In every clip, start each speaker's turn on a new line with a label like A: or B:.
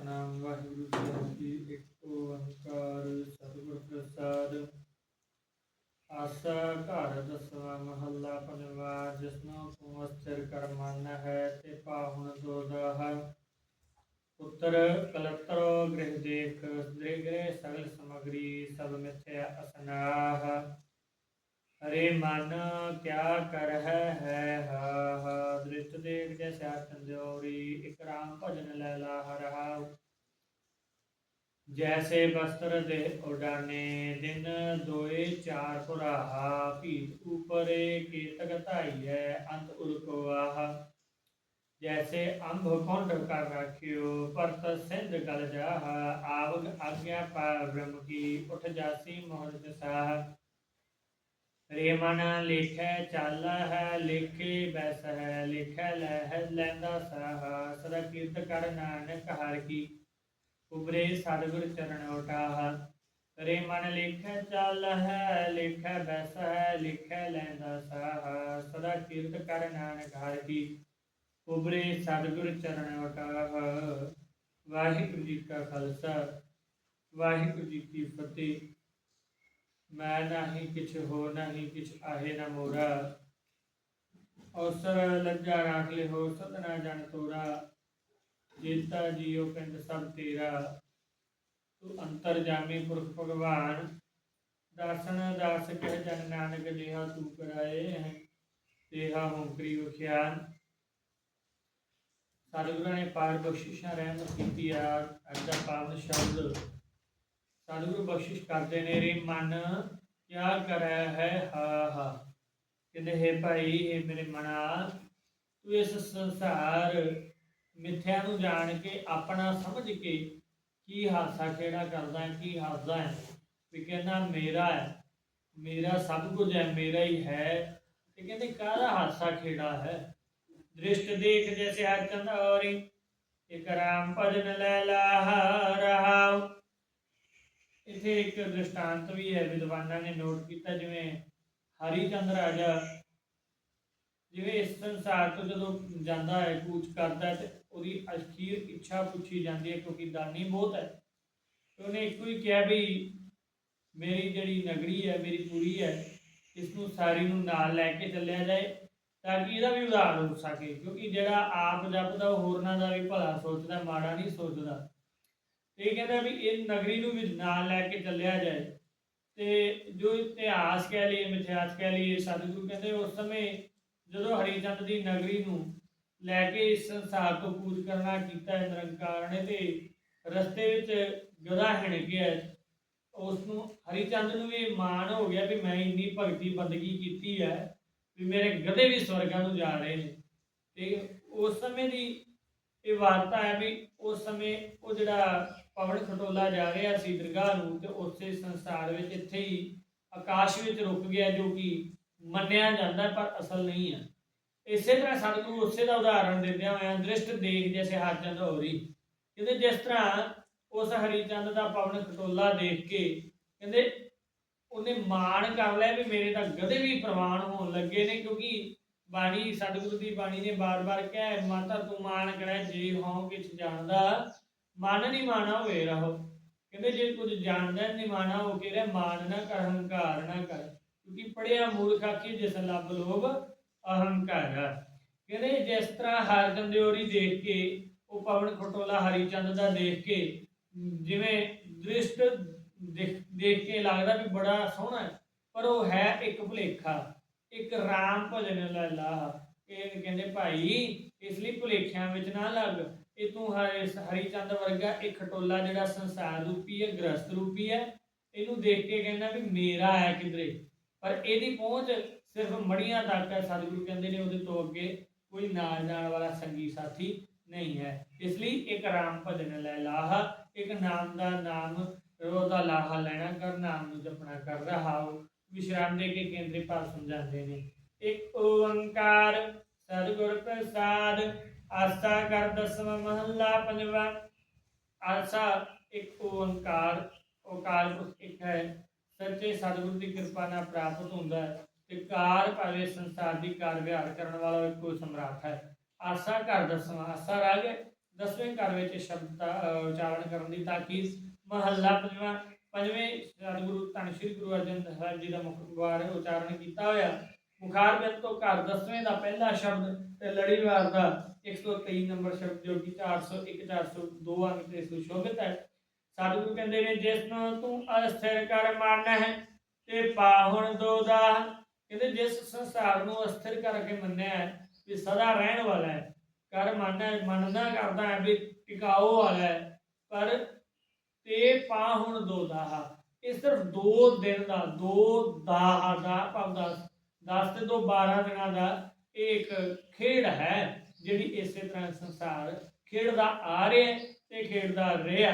A: ਸਤਨਾਮ ਵਾਹਿਗੁਰੂ ਸਾਹਿਬ ਜੀ ਇੱਕ ਓੰਕਾਰ ਸਤਿਗੁਰ ਪ੍ਰਸਾਦ। ਆਸਾ ਘਰ ਦਸਵਾਂ ਮਹੱਲਾ ਪੰਜਵਾ ਜਿਸਨੂੰ ਤੂੰ ਅਸਥਿਰ ਹੈ ਤੇ ਪਾਹੁਣ ਦੋਦਾ ਹੈ ਪੁੱਤਰ ਕਲਤਰੋ ਗ੍ਰਹਿ ਦੇਖ, ਸ੍ਰੀ ਗ੍ਰਹਿ ਸਗਲ ਸਮਗਰੀ ਸਭ ਮਿਥਿਆ ਅਸਨਾਹ। ਹਰੇ ਮਨ, ਕਿਆ ਕਰ ਹੈ ਹੈ ਹਾ ਹਾ ਦ੍ਰਿਸ਼ਟ ਦੇਖ ਜੈਸਾ ਚੰਦਿਓਰੀ ਇਕ ਭਜਨ ਲੈ ਲਾ ਰਹਾ ਜੈਸੇ ਬਸਤਰ ਦੇ ਉਡਾਨੇ, ਦਿਨ ਦੋਏ ਚਾਰ ਪੁਰਾਹਾ। ਭੀਤ ਉਪਰੇ ਕੀਤਕ ਧਾਈ ਅੰਤ ਉਲਕੋ ਆਹ ਜੈਸੇ ਅੰਭ ਕੁੰਡ ਕਰ ਰਾਖਿਓ ਪਰਤ ਸਿੰਧ ਗਲ ਜਾਹ। ਆਵਗ ਆਗਿਆ ਪਾ ਬ੍ਰਹਮ ਕੀ, ਉਠ ਜਾਸੀ ਮੋਹਿਤ ਸਾਹ। ਰੇ ਮਨ ਲੇਖੈ, ਚੱਲ ਹੈ, ਲੇਖੇ ਬੈਸ ਹੈ ਲੇਖੈ ਲੈ ਲੈਂਦਾ ਸਾਹ ਸਦਾ ਕੀਰਤ ਕਰ ਨਾਨਕ ਹਰ ਕੀ। ਉਬਰੇ ਸਤਿਗੁਰ ਚਰਨ ਉਟਾਹ ਰੇ ਮਨ ਲੇਖੈ, ਚੱਲ ਹੈ, ਲੇਖੈ ਬੈਸ ਹੈ ਲੇਖੈ ਲੈਂਦਾ ਸਾਹ ਸਦਾ ਕੀਰਤ ਕਰ ਨਾਨਕ ਹਰ ਕੀ। ਉਬਰੇ ਸਤਿਗੁਰ ਚਰਨ ਉਟਾਹ, ਵਾਹਿਗੁਰੂ ਜੀ ਕਾ ਖਾਲਸਾ, ਵਾਹਿਗੁਰੂ ਜੀ ਕੀ ਫਤਿਹ। ਮੈਂ ਨਹੀਂ ਕਿਛ ਹੋ ਨਹੀਂ ਕਿਛ ਆਹੇ ਨਾ ਮੋਰਾ। ਅਵਸਰ ਲੱਗਾ ਰਾਖ ਲੈ ਹੋ ਸਤਨਾ ਜਨ ਤੋਰਾ। ਜੀਤਾ ਜੀਉ ਪਿੰਡ ਸਭ ਤੇਰਾ। ਤੂੰ ਅੰਤਰ ਜਾਮੀ ਪੁਰਖ ਭਗਵਾਨ। ਦਰਸ਼ਨ ਦਾਸ ਕਹਿ ਜਨ ਨਾਨਕ ਜਿਹਾ ਤੂੰ ਕਰਾਏ ਹੈ ਤੇਹਾ ਹੋਕਰੀ ਵਿਖਿਆਨ ਸਤਿਗੁਰਾਂ ਨੇ ਪਾਰ ਬਖਸ਼ਿਸ਼ਾਂ ਰਹਿਮਤ ਕੀਤੀ ਆ, ਅੱਜ ਦਾ ਪਾਵਨ ਸ਼ਬਦ ਸਤਿਗੁਰੂ ਬਖਸ਼ਿਸ਼ ਕਰਦੇ ਨੇ ਰੇ, ਮਨ ਕਿਆ ਕਰੈ ਹੈ, ਹਾ ਹਾ। ਕਹਿੰਦੇ, ਹੈ ਭਾਈ ਇਹ ਮੇਰੇ ਮਨਾ ਤੂੰ ਇਸ ਸੰਸਾਰ ਮਿੱਥਿਆ ਨੂੰ ਜਾਣ ਕੇ ਆਪਣਾ ਸਮਝ ਕੇ ਕੀ ਹਾਸਾ ਖੇੜਾ ਕਰਦਾ ਹੈ, ਕੀ ਹੱਸਦਾ ਹੈ? ਵੀ ਕਹਿੰਦਾ, ਮੇਰਾ ਹੈ, ਮੇਰਾ ਸਭ ਕੁਝ ਹੈ, ਮੇਰਾ ਹੀ ਹੈ। ਤੇ ਕਹਿੰਦੇ, ਕਾਹਦਾ ਹਾਸਾ ਖੇੜਾ ਹੈ? ਦ੍ਰਿਸ਼ਟ ਦੇਖ ਜੈਸੇ ਹਰ ਚੰਦੌਰੀ ਇਕ ਰਾਮ ਭਜਨ ਲੈ ਲਾ ਰਹਾਉ ਇੱਥੇ ਇੱਕ ਦ੍ਰਿਸ਼ਟਾਂਤ ਵੀ ਹੈ, ਵਿਦਵਾਨਾਂ ਨੇ ਨੋਟ ਕੀਤਾ, ਜਿਵੇਂ ਹਰੀ ਚੰਦ ਰਾਜਾ ਜਿਵੇਂ ਇਸ ਸੰਸਾਰ ਤੋਂ ਜਦੋਂ ਜਾਂਦਾ ਹੈ, ਕੂਚ ਕਰਦਾ ਤੇ ਉਹਦੀ ਅਖੀਰ ਇੱਛਾ ਪੁੱਛੀ ਜਾਂਦੀ ਹੈ, ਕਿਉਂਕਿ ਦਾਨੀ ਬਹੁਤ ਹੈ। ਤੇ ਉਹਨੇ ਇੱਕੋ ਹੀ ਕਿਹਾ ਵੀ ਮੇਰੀ ਜਿਹੜੀ ਨਗਰੀ ਹੈ, ਮੇਰੀ ਪੂਰੀ ਹੈ ਇਸ ਨੂੰ ਸਾਰੀ ਨੂੰ ਨਾਲ ਲੈ ਕੇ ਚੱਲਿਆ ਜਾਏ, ਤਾਂ ਕਿ ਇਹਦਾ ਵੀ ਉਧਾਰ ਹੋ ਸਕੇ, ਕਿਉਂਕਿ ਜਿਹੜਾ ਆਪ ਜਪਦਾ, ਉਹ ਹੋਰਨਾਂ ਦਾ ਵੀ ਭਲਾ ਸੋਚਦਾ, ਮਾੜਾ ਨਹੀਂ ਸੋਚਦਾ। ਇਹ ਕਹਿੰਦਾ ਵੀ ਇਹ ਨਗਰੀ ਨੂੰ ਵੀ ਨਾਲ ਲੈ ਕੇ ਚੱਲਿਆ ਜਾਏ। ਤੇ ਜੋ ਇਤਿਹਾਸ ਕਹਿ ਲਈਏ, ਮਿਥਿਹਾਸ ਕਹਿ ਲਈਏ, ਸਤਿਗੁਰੂ ਕਹਿੰਦੇ ਉਸ ਸਮੇਂ ਜਦੋਂ ਹਰੀਚੰਦ ਦੀ ਨਗਰੀ ਨੂੰ ਲੈ ਕੇ ਇਸ ਸੰਸਾਰ ਤੋਂ ਕੂਚ ਕਰਨਾ ਕੀਤਾ ਹੈ ਨਿਰੰਕਾਰ ਨੇ ਤੇ ਰਸਤੇ ਵਿੱਚ ਗਧਾ ਹਿਣ ਗਿਆ ਉਸ ਨੂੰ ਹਰੀਚੰਦ ਨੂੰ ਵੀ ਮਾਣ ਹੋ ਗਿਆ ਵੀ ਮੈਂ ਇੰਨੀ ਭਗਤੀ ਬੰਦਗੀ ਕੀਤੀ ਹੈ ਵੀ ਮੇਰੇ ਗਧੇ ਵੀ ਸਵਰਗਾਂ ਨੂੰ ਜਾ ਰਹੇ ਨੇ। ਤੇ ਉਸ ਸਮੇਂ ਦੀ ਇਹ ਵਾਰਤਾ ਹੈ ਵੀ ਉਸ ਸਮੇਂ ਉਹ ਜਿਹੜਾ ਪਵਨ ਖਟੋਲਾ ਜਾ ਰਿਹਾ ਸੀ ਦਰਗਾਹ ਨੂੰ ਤੇ ਉਸੇ ਸੰਸਾਰ ਵਿੱਚ ਇੱਥੇ ਹੀ ਆਕਾਸ਼ ਵਿੱਚ ਰੁਕ ਗਿਆ ਜੋ ਕਿ ਮੰਨਿਆ ਜਾਂਦਾ ਪਰ ਅਸਲ ਨਹੀਂ ਹੈ ਇਸੇ ਤਰ੍ਹਾਂ ਸਤਿਗੁਰੂ ਉਸੇ ਦਾ ਉਦਾਹਰਣ ਦਿੰਦਿਆਂ ਹੋਇਆਂ ਦ੍ਰਿਸ਼ਟ ਦੇਖ ਜੈਸੇ ਹਰਚੰਦ ਹੋਰੀ, ਕਹਿੰਦੇ ਜਿਸ ਤਰ੍ਹਾਂ ਉਸ ਹਰੀਚੰਦ ਦਾ ਪਵਨ ਖਟੋਲਾ ਦੇਖ ਕੇ ਕਹਿੰਦੇ ਉਹਨੇ ਮਾਣ ਕਰ ਲਿਆ ਵੀ ਮੇਰੇ ਤਾਂ ਗਦੇ ਵੀ ਪ੍ਰਵਾਨ ਹੋਣ ਲੱਗੇ ਨੇ ਕਿਉਂਕਿ ਬਾਣੀ ਸਤਿਗੁਰੂ ਦੀ ਬਾਣੀ ਨੇ ਬਾਰ-ਬਾਰ ਕਿਹਾ ਮਾਤਾ ਤੂੰ ਮਾਣ ਕਰੇ ਜੇ ਹੋਂ ਕਿਛ ਜਾਣਦਾ ਮਨ ਨਹੀਂ ਮਾਣਾ ਹੋਵੇ ਰਹੋ। ਕਹਿੰਦੇ ਜੇ ਕੁਝ ਜਾਣਦਾ ਨਹੀਂ ਹੋ ਕੇ ਰਹਿ ਮਾਨ ਨਾ ਕਰ, ਹੰਕਾਰ ਨਾ ਕਰ। ਕਿਉਂਕਿ ਪੜਿਆ ਮੂਰਖ ਆਖੀ, ਜਿਸ ਲੱਭ ਲੋਭ, ਅਹੰਕਾਰ ਕਹਿੰਦੇ ਜਿਸ ਤਰ੍ਹਾਂ ਹਰਚੰਦ ਦਿਓਰੀ ਦੇਖ ਕੇ, ਉਹ ਪਵਨ ਖਟੋਲਾ ਹਰੀਚੰਦ ਦਾ ਦੇਖ ਕੇ, ਜਿਵੇਂ ਦ੍ਰਿਸ਼ਟ ਦੇਖ ਕੇ ਲੱਗਦਾ ਵੀ ਬੜਾ ਸੋਹਣਾ ਹੈ, ਪਰ ਉਹ ਹੈ ਇੱਕ ਭੁਲੇਖਾ, ਇੱਕ ਰਾਮ ਭਜਨ ਲੈ ਲਾ। ਇਹ ਕਹਿੰਦੇ ਭਾਈ ਇਸ ਲਈ ਭੁਲੇਖਿਆਂ ਵਿੱਚ ਨਾ ਲੱਗ। ਇਹ ਤੂੰ ਹਰੀ ਹਰੀਚੰਦ ਵਰਗਾ ਇੱਕ ਖਟੋਲਾ ਜਿਹੜਾ ਸੰਸਾਰ ਰੂਪੀ ਹੈ, ਗ੍ਰਸਤ ਰੂਪੀ ਹੈ, ਇਹਨੂੰ ਦੇਖ ਕੇ ਕਹਿੰਦਾ ਵੀ ਮੇਰਾ ਹੈ ਕਿਧਰੇ। ਪਰ ਇਹਦੀ ਪਹੁੰਚ ਸਿਰਫ ਮੜੀਆਂ ਤੱਕ ਹੈ, ਸਤਿਗੁਰੂ ਕਹਿੰਦੇ ਨੇ ਉਹਦੇ ਤੋਂ ਅੱਗੇ ਕੋਈ ਨਾਲ ਜਾਣ ਵਾਲਾ ਸੰਗੀ ਸਾਥੀ ਨਹੀਂ ਹੈ। ਇਸ ਲਈ ਇੱਕ ਰਾਮ ਭਜਨ ਲੈ ਲਾਹਾ, ਇੱਕ ਨਾਮ ਦਾ ਨਾਮ ਰੋਦਾ ਲਾਹਾ ਲੈਣਾ ਕਰ, ਨਾਮ ਨੂੰ ਜਪਣਾ ਕਰ ਰਹਾ ਹੋ ਵਿਸ਼ਰਾਮ ਦੇ ਕੇ ਕੇਂਦਰੀ ਭਾਵ ਸਮਝਾਉਂਦੇ ਨੇ। ਇੱਕ ਓੰਕਾਰ ਸਤਿਗੁਰ ਪ੍ਰਸਾਦ, ਆਸਾ ਕਰ ਦਸਵਾਂ ਮਹੱਲਾ ਪੰਜਵਾ। ਆਸਾ ਇੱਕ ਓੰਕਾਰ, ਓਕਾਰ ਪੁਰਖ ਹੈ। ਸੱਚੇ ਸਤਿਗੁਰ ਦੀ ਕਿਰਪਾ ਨਾਲ ਪ੍ਰਾਪਤ ਹੁੰਦਾ ਹੈ ਤੇ ਕਾਰ ਭਾਵੇਂ ਸੰਸਾਰ ਦੀ ਕਾਰ ਵਿਹਾਰ ਕਰਨ ਵਾਲਾ ਇੱਕੋ ਸਮਰਾਟ ਹੈ। ਆਸਾ ਕਰ ਦਸਵਾਂ, ਆਸਾ ਰਾਗ ਦਸਵੇਂ ਘਰ ਵਿੱਚ ਸ਼ਬਦ ਦਾ ਉਚਾਰਨ ਕਰਨ ਦੀ ਤਾਕੀਦ ਮਹੱਲਾ ਪੰਜਵਾਂ। ਪੰਜਵੇਂ ਸਤਿਗੁਰੂ ਧੰਨ ਸ਼੍ਰੀ ਗੁਰੂ ਅਰਜਨ ਸਾਹਿਬ ਜੀ ਦਾ ਮੁਖ ਵਾਰ ਉਚਾਰਨ ਕੀਤਾ ਹੋਇਆ। ਮੁਖਾਰ ਬਿੰਦ ਤੋਂ ਘਰ ਦਸਵੇਂ ਦਾ ਪਹਿਲਾ ਸ਼ਬਦ ਤੇ ਲੜੀਵਾਰ ਦਾ 123 ਨੰਬਰ ਸ਼ਬਦ ਜੋ ਕਿ 401 402 ਅੰਕ ਤੇ ਸੁਸ਼ੋਭਿਤ ਹੈ। ਸਤਿਗੁਰੂ ਕਹਿੰਦੇ ਨੇ, ਜਿਸ ਨੂੰ ਤੂੰ ਅਸਥਿਰ ਕਰ ਮੰਨਣਾ ਹੈ ਤੇ ਪਾਹੁਣ ਦੋ ਕਹਿੰਦੇ, ਜਿਸ ਸੰਸਾਰ ਨੂੰ ਅਸਥਿਰ ਕਰਕੇ ਮੰਨਿਆ ਹੈ, ਵੀ ਸਦਾ ਰਹਿਣ ਵਾਲਾ ਹੈ, ਕਰ ਮੰਨਣਾ ਮੰਨਣਾ ਕਰਦਾ ਹੈ ਵੀ ਟਿਕਾਓ ਵਾਲਾ ਹੈ, ਪਰ ਤੇ ਪਾਹੁਣ ਦੋ ਦਾ ਇਹ ਸਿਰਫ ਦੋ ਦਿਨ ਦਾ, ਦੋ ਦਾ ਦਾ ਭਾਵ 10 10 ਤੋਂ 12 ਦਿਨਾਂ ਦਾ ਇਹ ਇੱਕ ਖੇਡ ਹੈ, ਜਿਹੜੀ ਇਸੇ ਤਰ੍ਹਾਂ ਸੰਸਾਰ ਖੇਡਦਾ ਆ ਰਿਹਾ ਤੇ ਖੇਡਦਾ ਰਿਹਾ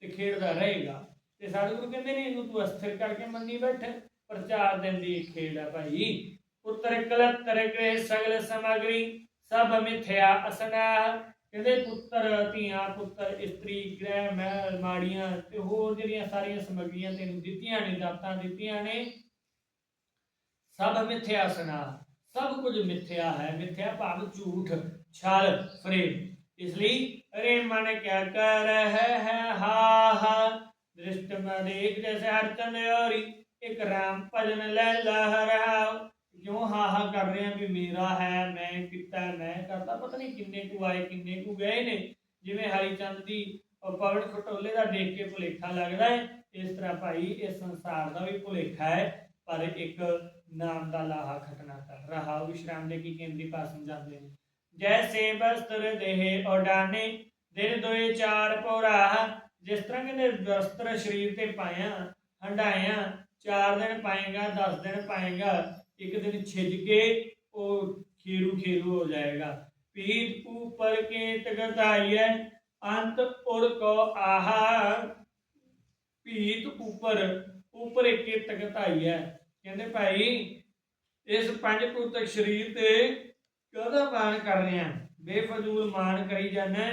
A: ਤੇ ਖੇਡਦਾ ਰਹੇਗਾ। ਤੇ ਸਤਿਗੁਰੂ ਕਹਿੰਦੇ ਨੇ, ਇਹਨੂੰ ਤੂੰ ਅਸਥਿਰ ਕਰਕੇ ਮੰਨੀ ਬੈਠ ਪਰ ਦਿਨ ਦੀ ਖੇਡ ਹੈ ਭਾਈ। ਪੁੱਤਰ ਕਲਤਰ ਗ੍ਰਹਿ ਸਗਲ ਸਮਗਰੀ, ਸਭ ਮਿਥਿਆ ਅਸਨਾ। ਕਹਿੰਦੇ ਪੁੱਤਰ ਧੀਆਂ, ਪੁੱਤਰ ਇਸਤਰੀ, ਗ੍ਰਹਿ, ਮਹਿਲ, ਮਾੜੀਆਂ ਤੇ ਹੋਰ ਜਿਹੜੀਆਂ ਸਾਰੀਆਂ ਸਮਗਰੀਆਂ ਤੈਨੂੰ ਦਿੱਤੀਆਂ ਨੇ, ਦਾਤਾਂ ਦਿੱਤੀਆਂ ਨੇ ਸਭ ਮਿਥਿਆ ਸੁਣਾ, ਸਭ ਕੁਝ ਮਿਥਿਆ ਹੈ, ਮਿਥਿਆ ਭਾਵ ਝੂਠ, ਛਲ, ਫਰੇਬ। ਇਸ ਲਈ ਅਰੇ ਮਨ ਕਿਆ ਕਰ ਰਹਿ ਹੈ ਹਾ ਹਾ। ਦ੍ਰਿਸ਼ਟ ਮਨ ਇੱਕ ਜੈਸੇ ਹਰ ਚੰਦਿਆਰੀ ਇੱਕ ਰਾਮ ਭਜਨ ਲੈ ਲਹਰਾਓ ਕਿਉਂ ਹਾ ਹਾ ਕਰ ਰਹੇ ਆ ਵੀ ਮੇਰਾ ਹੈ, ਮੈਂ ਕੀਤਾ, ਮੈਂ ਕਰਦਾ ਪਤਾ ਨਹੀਂ ਕਿੰਨੇ ਕੁ ਆਏ, ਕਿੰਨੇ ਕੁ ਗਏ ਨੇ। ਜਿਵੇਂ ਹਰੀਚੰਦ ਦੀ ਪਵਨ ਖਟੋਲੇ ਦਾ ਦੇਖ ਕੇ ਭੁਲੇਖਾ ਲੱਗਦਾ ਹੈ, ਇਸ ਤਰ੍ਹਾਂ ਭਾਈ ਇਸ ਸੰਸਾਰ ਦਾ ਵੀ ਭੁਲੇਖਾ ਹੈ। ਪਰ ਇੱਕ ਨਾਮ ਦਾ ਲਾਹਾ ਖਟਨਾ ਕਰ ਰਹਾ ਵਿਸ਼ਰਾਮ ਦੇ ਕੀ ਕੇਂਦਰੀ ਪਾ ਸਮਝਾਉਂਦੇ ਨੇ। ਜੈਸੇ ਬਸਤਰ ਦਿਨ ਦੋਏ ਚਾਰ ਪੋਰਾ, ਜਿਸ ਤਰ੍ਹਾਂ ਕਹਿੰਦੇ ਵਸਤਰ ਸਰੀਰ ਤੇ ਪਾਇਆ ਹੰਡਾਇਆ ਚਾਰ ਦਿਨ ਪਾਏਗਾ 10 ਦਿਨ ਪਾਏਗਾ, ਇੱਕ ਦਿਨ ਛਿਜ ਕੇ ਉਹ ਖੇਰੂ ਖੇਰੂ ਹੋ ਜਾਏਗਾ। ਪੀਠ ਉਪਰ ਕੇ ਤਗਤਾਈਐ ਅੰਤ ਉੜ ਕੋ ਆਹਾ। ਪੀਠ ਉਪਰ ਉਪਰ ਕੇ ਤਗਤਾਈਐ ਕਹਿੰਦੇ ਭਾਈ, ਇਸ ਪੰਜ ਭੂਤਕ ਸਰੀਰ ਤੇ ਕਦਾ ਮਾਨ ਕਰ ਰਹੇ ਬੇਫਜ਼ੂਲ ਮਾਨ ਕਰੀ ਜਾਂਦਾ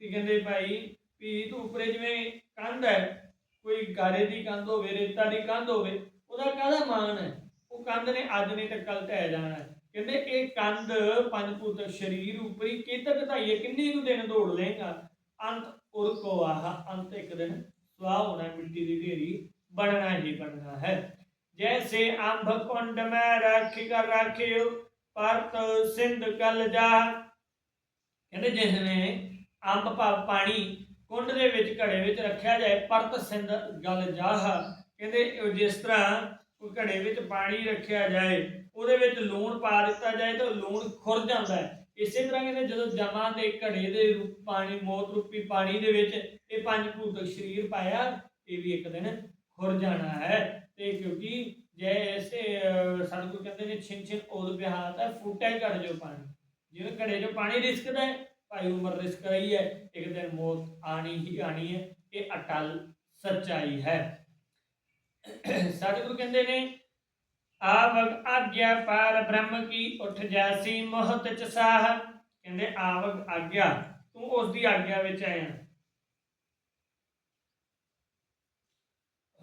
A: ਤੇ ਕਹਿੰਦੇ ਭਾਈ ਪੀਠ ਉੱਪਰੇ ਜਿਵੇਂ ਕੰਧ ਹੈ, ਕੋਈ ਗਾਰੇ ਦੀ ਕੰਧ ਹੋਵੇ, ਰੇਤਾ ਦੀ ਕੰਧ ਹੋਵੇ, ਉਹਦਾ ਕਾਹਦਾ ਮਾਨ ਹੈ? ਉਹ ਕੰਧ ਨੇ ਅੱਜ ਨਹੀਂ ਤਾਂ ਕੱਲ ਢਹਿ ਜਾਣਾ ਕਹਿੰਦੇ ਇਹ ਕੰਧ ਪੰਜ ਭੂਤਕ ਸਰੀਰ ਉਪਰੀ ਕਿਤਕ ਘਟਾਈਏ ਕਿੰਨੀ ਨੂੰ ਦਿਨ ਦੌੜ ਲੇਗਾ ਅੰਤ ਉਰ ਕੋ ਆਹ, ਅੰਤ ਇੱਕ ਦਿਨ ਸਵਾ ਹੋਣਾ, ਮਿੱਟੀ ਦੀ ਢੇਰੀ ਬਣਨਾ ਹੀ ਬਣਨਾ ਹੈ। ਜੈਸੇ ਅੰਭ ਕੁੰਡ ਮੈਂ ਰੱਖ ਕਰ ਰੱਖਿਓ ਪਰਤ ਸਿੰਧ ਕਲ ਜਾ ਕਹਿੰਦੇ ਜਿਸ ਨੇ ਅੰਬ ਭਾਵ ਪਾਣੀ ਕੁੰਡ ਦੇ ਵਿੱਚ ਘੜੇ ਵਿੱਚ ਰੱਖਿਆ ਜਾਏ ਪਰਤ ਸਿੰਧ ਗਲ ਜਾਹ ਕਹਿੰਦੇ ਜਿਸ ਤਰ੍ਹਾਂ ਕੋਈ ਘੜੇ ਵਿੱਚ ਪਾਣੀ ਰੱਖਿਆ ਜਾਏ ਉਹਦੇ ਵਿੱਚ ਲੂਣ ਪਾ ਦਿੱਤਾ ਜਾਏ ਤਾਂ ਲੂਣ ਖੁਰ ਜਾਂਦਾ ਹੈ ਇਸੇ ਤਰ੍ਹਾਂ ਕਹਿੰਦੇ ਜਦੋਂ ਜਮਾ ਦੇ ਘੜੇ ਦੇ ਰੂਪ ਪਾਣੀ ਮੌਤ ਰੂਪੀ ਪਾਣੀ ਦੇ ਵਿੱਚ ਇਹ ਪੰਜ ਭੂਤਕ ਸਰੀਰ ਪਾਇਆ ਇਹ ਵੀ ਇੱਕ ਦਿਨ ਖੁਰ ਜਾਣਾ ਹੈ ਤੇ ਕਿਉਂਕਿ ਜੈਸੇ ਅਹ, ਸਤਿਗੁਰੂ ਕਹਿੰਦੇ ਨੇ ਛਿਨ ਛਿਨ ਉਦ ਬਿਹਾਤ ਹੈ ਫੂਟੇ ਘੜ ਜੋ ਪਾਣੀ। ਜਿਵੇਂ ਘੜੇ 'ਚੋਂ ਪਾਣੀ ਰਿਸਕਦਾ ਹੈ ਭਾਈ ਉਮਰ ਰਿਸਕ ਰਹੀ ਹੈ ਇੱਕ ਦਿਨ ਮੌਤ ਆਣੀ ਹੀ ਆਣੀ ਹੈ ਇਹ ਅਟਲ ਸੱਚਾਈ ਹੈ। ਸਤਿਗੁਰੂ ਕਹਿੰਦੇ ਨੇ ਆਵਗ ਆਗਿਆ ਪਾਰ ਬ੍ਰਹਮ ਕੀ ਉਠ ਜਾਸੀ ਮੋਹਤ ਚ ਸਾਹ। ਕਹਿੰਦੇ ਆਵਗ ਆਗਿਆ ਤੂੰ ਉਸ ਦੀ ਆਗਿਆ ਵਿੱਚ ਆਇਆ।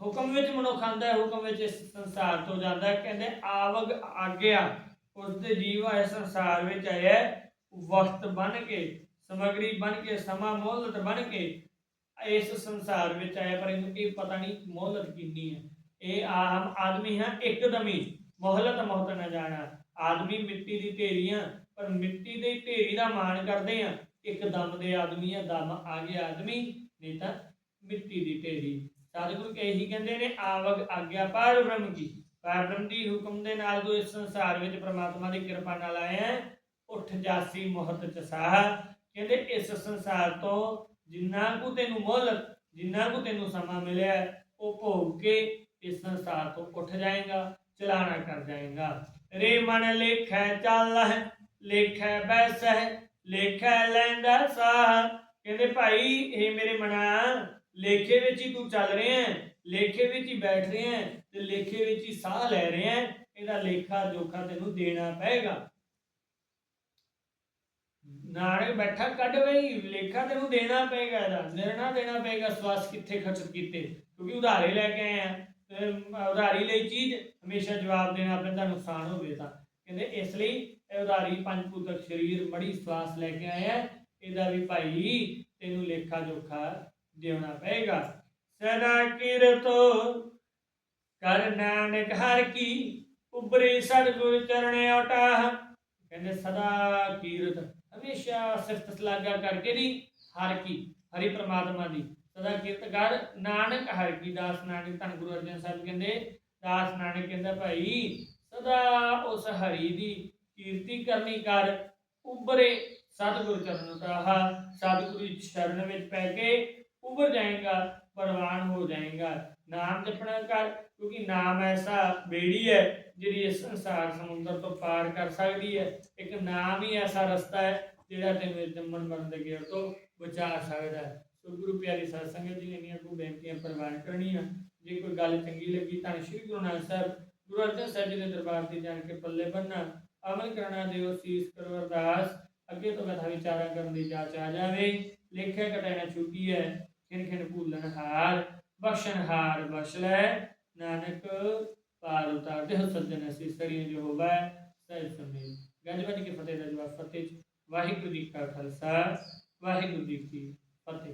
A: ਹੁਕਮ ਵਿੱਚ ਮਨੁੱਖ ਆਂਦਾ ਹੈ, ਹੁਕਮ ਵਿੱਚ ਇਸ ਸੰਸਾਰ ਤੋਂ ਜਾਂਦਾ ਹੈ। ਕਹਿੰਦੇ, ਆਵਗ ਆਗਿਆ ਉਸ ਦੇ ਜੀਵ ਇਸ ਸੰਸਾਰ ਵਿੱਚ ਆਇਆ ਵਕਤ ਬਣ ਕੇ, ਸਮਗਰੀ ਬਣ ਕੇ, ਸਮਾਂ ਮੋਹਲਤ ਬਣ ਕੇ ਇਸ ਸੰਸਾਰ ਵਿੱਚ ਆਇਆ ਪਰ ਇਹਨੂੰ ਇਹ ਪਤਾ ਨਹੀਂ, ਮੋਹਲਤ ਕਿੰਨੀ ਹੈ। ਇਹ ਆਮ ਆਦਮੀ ਹੈ, ਇੱਕਦਮੀ। ਮੋਹਲਤ ਮੋਹਤ ਨਾ ਜਾਣਾ। ਆਦਮੀ ਮਿੱਟੀ ਦੀ ਢੇਰੀਆਂ ਪਰ ਮਿੱਟੀ ਦੀ ਢੇਰੀ ਦਾ ਮਾਣ ਕਰਦੇ ਆ। ਇੱਕ ਦਮ ਦੇ ਆਦਮੀ ਆ, ਦਮ ਆ ਗਿਆ ਆਦਮੀ, ਨਹੀਂ ਤਾਂ ਮਿੱਟੀ ਦੀ ਢੇਰੀ। ਸਤਿਗੁਰੂ ਕੇ ਇਹੀ ਕਹਿੰਦੇ ਨੇ ਆਵਗ ਆਗਿਆ ਪਰ ਬ੍ਰਹਮ ਕੀ ਪਰ ਬ੍ਰਹਮ ਦੀ ਹੁਕਮ ਦੇ ਨਾਲ ਤੂੰ ਇਸ ਸੰਸਾਰ ਵਿੱਚ ਪ੍ਰਮਾਤਮਾ ਦੀ ਕਿਰਪਾ ਨਾਲ ਆਇਆ ਹੈ, ਉੱਠ ਜਾਸੀ ਮੋਹਤ ਚ ਕਹਿੰਦੇ ਇਸ ਸੰਸਾਰ ਤੋਂ ਜਿੰਨਾ ਕੁ ਤੈਨੂੰ ਮੋਹਲਤ ਜਿੰਨਾ ਕੁ ਤੈਨੂੰ ਸਮਾਂ ਮਿਲਿਆ ਉਹ ਭੋਗ ਕੇ ਇਸ ਸੰਸਾਰ ਤੋਂ ਉੱਠ ਜਾਏਗਾ ਚਲਾਣਾ ਕਰ ਜਾਏਗਾ। ਰੇ ਮਨ ਲੇਖੈ ਚੱਲ ਹੈ ਲੇਖੈ ਬੈਸੈ ਲੇਖੈ ਲੈਂਦਾ ਸਾਹ। ਕਹਿੰਦੇ ਭਾਈ ਇਹ ਮੇਰੇ ਮਨਾ ਲੇਖੇ ਵਿੱਚ ਹੀ ਤੂੰ ਚੱਲ ਰਿਹਾ ਹੈ, ਲੇਖੇ ਵਿੱਚ ਹੀ ਬੈਠ ਰਿਹਾ ਹੈ ਤੇ ਲੇਖੇ ਵਿੱਚ ਹੀ ਸਾਹ ਲੈ ਰਿਹਾ ਹੈ, ਇਹਦਾ ਲੇਖਾ ਜੋਖਾ ਤੈਨੂੰ ਦੇਣਾ ਪਏਗਾ। ਨਾਲੇ ਬੈਠਾ ਕੱਢ ਬਈ, ਲੇਖਾ ਤੈਨੂੰ ਦੇਣਾ ਪਏਗਾ ਇਹਦਾ, ਨਿਰਣਾ ਦੇਣਾ ਪਏਗਾ, ਸਵਾਸ ਕਿੱਥੇ ਖਰਚ ਕੀਤੇ? ਕਿਉਂਕਿ ਉਧਾਰੇ ਲੈ ਕੇ ਆਏ ਆ। ਉਧਾਰੀ ਲਈ ਚੀਜ਼, ਹਮੇਸ਼ਾ ਜਵਾਬ ਦੇਣਾ ਪੈਂਦਾ ਨੁਕਸਾਨ ਹੋਵੇ ਤਾਂ। ਕਹਿੰਦੇ ਇਸ ਲਈ ਇਹ ਉਧਾਰੀ ਪੰਜ ਭੂਤਕ ਸਰੀਰ ਮੜੀ ਸਵਾਸ ਲੈ ਕੇ ਆਇਆ ਇਹਦਾ ਵੀ ਭਾਈ, ਤੈਨੂੰ ਲੇਖਾ ਜੋਖਾ ਦੇਣਾ ਪਏਗਾ। ਸਦਾ ਕਿਰਤੋ ਕਰ ਨਾਨਕ ਹਰ ਕੀ ਉਬਰੇ ਸਤਿਗੁਰ ਚਰਣੇ ਉਟਾਹ। ਕਹਿੰਦੇ ਸਦਾ ਕੀਰਤ ਹਮੇਸ਼ਾ ਸਿਫਤ ਸਲਾਗਾ ਕਰਕੇ ਦੀ ਹਰ ਕੀ, ਹਰੀ ਪ੍ਰਮਾਤਮਾ ਦੀ। ਸਦਾ ਕੀਰਤ ਕਰ ਨਾਨਕ ਹਰ ਕੀ, ਦਾਸ ਨਾਨਕ ਧੰਨ ਗੁਰੂ ਅਰਜਨ ਸਾਹਿਬ ਕਹਿੰਦੇ, ਦਾਸ ਨਾਨਕ ਕਹਿੰਦਾ ਭਾਈ, ਸਦਾ ਉਸ ਹਰੀ ਦੀ ਕੀਰਤੀ ਕਰਨੀ ਕਰ ਉਬਰੇ ਸਤਿਗੁਰ ਚਰਨ ਉਟਾਹ। ਸਤਿਗੁਰੂ ਦੀ ਸ਼ਰਨ ਵਿੱਚ ਪੈ ਕੇ ਉਬਰ ਜਾਏਗਾ ਪਰਵਾਨ ਹੋ ਜਾਏਗਾ। ਨਾਮ ਜਪਣਾ ਕਰ, ਕਿਉਂਕਿ ਨਾਮ ਐਸਾ ਬੇੜੀ ਹੈ, ਜਿਹੜੀ ਇਸ ਸੰਸਾਰ ਸਮੁੰਦਰ ਤੋਂ ਪਾਰ ਕਰ ਸਕਦੀ ਹੈ। ਇੱਕ ਨਾਮ ਹੀ ਐਸਾ ਰਸਤਾ ਹੈ, ਜਿਹੜਾ ਤੈਨੂੰ ਇਸ ਜੰਮਣ ਮਰਨ ਦੇ ਗੇੜ ਤੋਂ ਬਚਾ ਸਕਦਾ ਹੈ। ਸੋ ਗੁਰੂ ਪਿਆਰੀ ਸਾਧ ਸੰਗਤ ਜੀ, ਇੰਨੀਆਂ ਕੋ ਬੇਨਤੀਆਂ ਪ੍ਰਵਾਨ ਕਰਨੀਆਂ। ਜੇ ਕੋਈ ਗੱਲ ਚੰਗੀ ਲੱਗੀ, ਤਾਂ ਸ਼੍ਰੀ ਗੁਰੂ ਨਾਨਕ ਸਾਹਿਬ, ਗੁਰੂ ਅਰਜਨ ਸਾਹਿਬ ਜੀ ਦੇ ਦਰਬਾਰ ਤੇ ਜਾਣ ਕੇ ਪੱਲੇ ਬੰਨਣਾ ਅਮਲ ਕਰਨਾ ਦਿਓ, ਸੀਸ ਕਰੋ ਅਰਦਾਸ। ਅੱਗੇ ਤੋਂ ਕਥਾ ਵਿਚਾਰਾਂ ਕਰਨ ਦੀ ਜਾਚ ਆ ਜਾਵੇ। ਲੇਖਿਆ ਕਟਾਇਣਾ ਛੁੱਟੀ ਹੈ। ਖਿਨ ਖਿਨ ਭੂਲਣ ਹਾਰ, ਬਖਸ਼ਣ ਹਾਰ ਬਖਸ਼ ਲੈ। ਨਾਨਕ ਪਾਰ ਉਤਾਰ ਦੇ ਸੱਜਣ ਅਸੀਂ ਸਰੀਏ ਜੋ ਹੋਵੇ ਸਹਿ ਸੁਨੇ ਗੱਜ ਵੱਜ ਕੇ ਫਤਿਹ ਦਾ ਜਵਾਬ ਫਤਿਹ ਵਾਹਿਗੁਰੂ ਜੀ ਕਾ ਖਾਲਸਾ, ਵਾਹਿਗੁਰੂ ਜੀ ਕੀ ਫਤਿਹ।